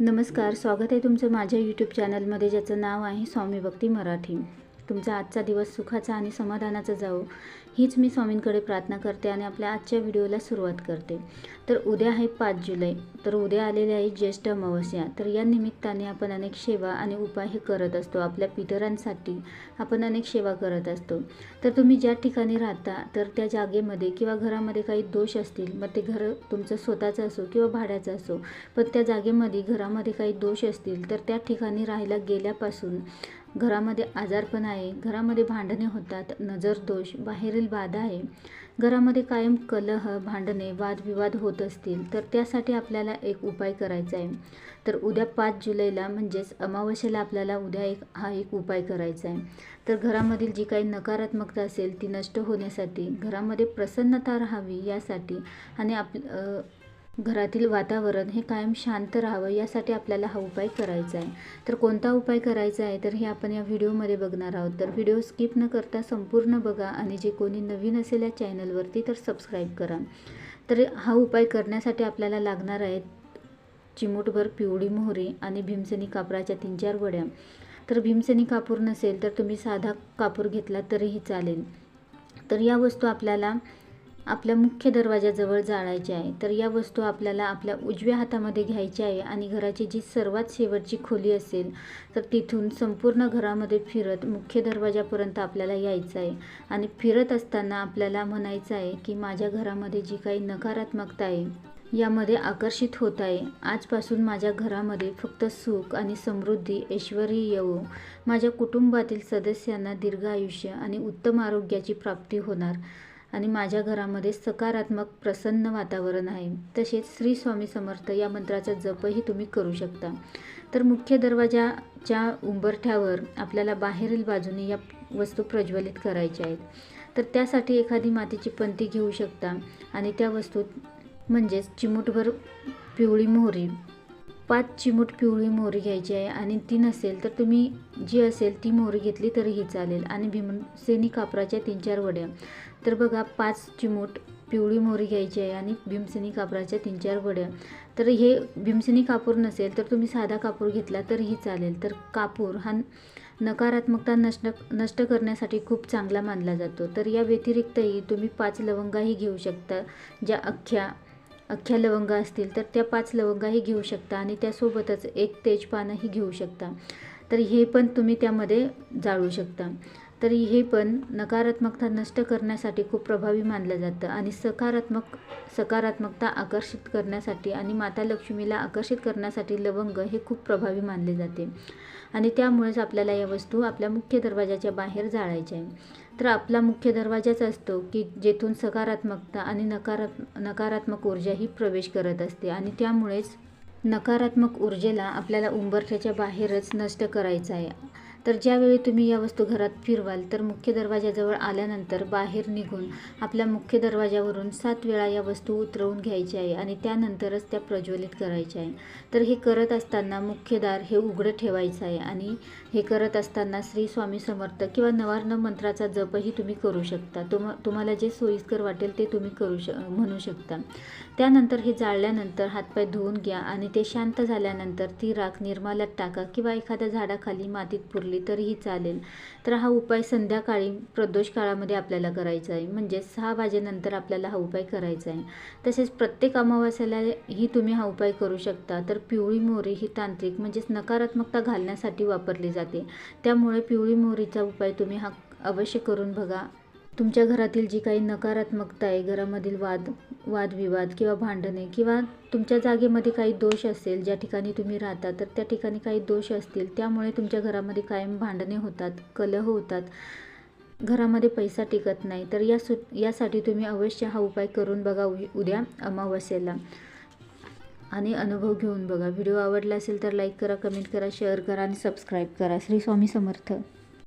नमस्कार स्वागत आहे तुमचं माझ्या यूट्यूब चॅनलमध्ये ज्याचं नाव आहे स्वामी भक्ती मराठी. तुमचा आजचा दिवस सुखाचा आणि समाधानाचा जावो. हीच मी स्वामींकडे प्रार्थना करते आणि आपल्या आजच्या व्हिडिओला सुरुवात करते. तर उद्या आहे पाच जुलै. तर उद्या आलेले आहे ज्येष्ठ अमावस्या. तर या निमित्ताने आपण अनेक सेवा आणि उपाय हे करत असतो. आपल्या पितरांसाठी आपण अनेक सेवा करत असतो. तर तुम्ही ज्या ठिकाणी राहता तर त्या जागेमध्ये किंवा घरामध्ये काही दोष असतील मग ते घर तुमचं स्वतःचं असो किंवा भाड्याचं असो पण त्या जागेमध्ये घरामध्ये काही दोष असतील तर त्या ठिकाणी राहायला गेल्यापासून घरामध्ये आजारपण आहे घरामध्ये भांडणे होतात नजरदोष बाहेरील बाधा आहे. घरामध्ये कायम कलह भांडणे वादविवाद होत असतील तर त्यासाठी आपल्याला एक उपाय करायचा आहे. तर उद्या पाच जुलैला म्हणजेच अमावस्येला आपल्याला उद्या एक हा एक उपाय करायचा आहे. तर घरामधील जी काही नकारात्मकता असेल ती नष्ट होण्यासाठी घरामध्ये प्रसन्नता राहावी यासाठी आणि आप घरातील वातावरण हे कायम शांत राहावं यासाठी आपल्याला हा उपाय करायचा आहे. तर कोणता उपाय करायचा आहे? तर हे आपण या व्हिडिओमध्ये बघणार आहोत. तर व्हिडिओ स्किप न करता संपूर्ण बघा आणि जे कोणी नवीन असेल या चॅनलवरती तर सबस्क्राईब करा. तर हा उपाय करण्यासाठी आपल्याला लागणार आहेत चिमूटभर पिवळी मोहरी आणि भीमसेनी कापराच्या तीन चार वड्या. तर भीमसेनी कापूर नसेल तर तुम्ही साधा कापूर घेतला तरीही चालेल. तर या वस्तू आपल्याला आपल्या मुख्य दरवाजाजवळ जाळायचे आहे. तर या वस्तू आपल्याला आपल्या उजव्या हातामध्ये घ्यायच्या आहे आणि घराची जी सर्वात शेवटची खोली असेल तर तिथून संपूर्ण घरामध्ये फिरत मुख्य दरवाजापर्यंत आपल्याला यायचं आहे. आणि फिरत असताना आपल्याला म्हणायचं आहे की माझ्या घरामध्ये जी काही नकारात्मकता आहे यामध्ये आकर्षित होत आहे. आजपासून माझ्या घरामध्ये फक्त सुख आणि समृद्धी ऐश्वर्य येवो. माझ्या कुटुंबातील सदस्यांना दीर्घ आयुष्य आणि उत्तम आरोग्याची प्राप्ती होणार. आणि माझ्या घरामध्ये सकारात्मक प्रसन्न वातावरण आहे. तसेच श्री स्वामी समर्थ या मंत्राचा जपही तुम्ही करू शकता. तर मुख्य दरवाजाच्या उंबरठ्यावर आपल्याला बाहेरील बाजूने या वस्तू प्रज्वलित करायच्या आहेत. तर त्यासाठी एखादी मातीची पंती घेऊ शकता आणि त्या वस्तूत म्हणजेच चिमूटभर पिवळी मोहरी पाच चिमूट पिवळी मोहरी घ्यायची आहे आणि ती नसेल तर तुम्ही जी असेल ती मोहरी घेतली तरीही चालेल. आणि भीमसेनी कापराच्या तीन चार वड्या. तर बघा पाच चिमूट पिवळी मोहरी घ्यायची आहे आणि भीमसेनी कापराच्या तीन चार वड्या. तर हे भीमसेनी कापूर नसेल तर तुम्ही साधा कापूर घेतला तरीही चालेल. तर कापूर हा नकारात्मकता नष्ट नष्ट करण्यासाठी खूप चांगला मानला जातो. तर या व्यतिरिक्तही तुम्ही पाच लवंगाही घेऊ शकता ज्या अख्ख्या अख्ख्या लवंगा असतील तर त्या पाच लवंगाही घेऊ शकता आणि त्यासोबतच एक तेजपानही घेऊ शकता. तर हे पण तुम्ही त्यामध्ये जाळू शकता. तरी हे पण नकारात्मकता नष्ट करण्यासाठी खूप प्रभावी मानलं जातं आणि सकारात्मक सकारात्मकता आकर्षित करण्यासाठी आणि माता लक्ष्मीला आकर्षित करण्यासाठी लवंग हे खूप प्रभावी मानले जाते. आणि त्यामुळेच आपल्याला या वस्तू आपल्या मुख्य दरवाजाच्या बाहेर जाळायच्या आहे तर आपला मुख्य दरवाजाच असतो की जेथून सकारात्मकता आणि नकारात् नकारात्मक ऊर्जा ही प्रवेश करत असते आणि त्यामुळेच नकारात्मक ऊर्जेला आपल्याला उंबरठ्याच्या बाहेरच नष्ट करायचं आहे. तर ज्यावेळी तुम्ही या वस्तू घरात फिरवाल तर मुख्य दरवाजाजवळ आल्यानंतर बाहेर निघून आपल्या मुख्य दरवाजावरून सात वेळा या वस्तू उतरवून घ्यायच्या आहे आणि त्यानंतरच त्या प्रज्वलित करायच्या आहे तर हे करत असताना मुख्य दार हे उघडं ठेवायचं आहे आणि हे करत असताना श्री स्वामी समर्थ किंवा नवार्ण मंत्राचा जपही तुम्ही करू शकता. तुम तुम्हाला जे सोयीस्कर वाटेल ते तुम्ही करू श म्हणू शकता. त्यानंतर हे जाळल्यानंतर हातपाय धुवून घ्या आणि ते शांत झाल्यानंतर ती राख निर्माल्यात टाका किंवा एखाद्या झाडाखाली मातीत पुरली तरीही चालेल. तर हा उपाय संध्याकाळी प्रदोष काळामध्ये आपल्याला करायचा आहे. म्हणजे सहा वाजेनंतर आपल्याला हा उपाय करायचा आहे. तसेच प्रत्येक अमावास्याला ही तुम्ही हा उपाय करू शकता. तर पिवळी मोहरी ही तांत्रिक म्हणजेच नकारात्मकता घालण्यासाठी वापरली जाते. त्यामुळे पिवळी मोहरीचा उपाय तुम्ही हा अवश्य करून बघा. तुमच्या घरातील जी काही नकारात्मकता आहे घरामधील वाद वादविवाद किंवा भांडणे किंवा तुमच्या जागेमध्ये काही दोष असेल ज्या ठिकाणी तुम्ही राहता तर त्या ठिकाणी काही दोष असतील त्यामुळे तुमच्या घरामध्ये कायम भांडणे होतात कलह होतात. घरामध्ये पैसा टिकत नाही तर या सु यासाठी तुम्ही अवश्य हा उपाय करून बघा उद्या अमावस्येला. आणि अनुभव घेऊन बघा. व्हिडिओ आवडला असेल तर लाईक करा कमेंट करा शेअर करा आणि सबस्क्राईब करा. श्री स्वामी समर्थ.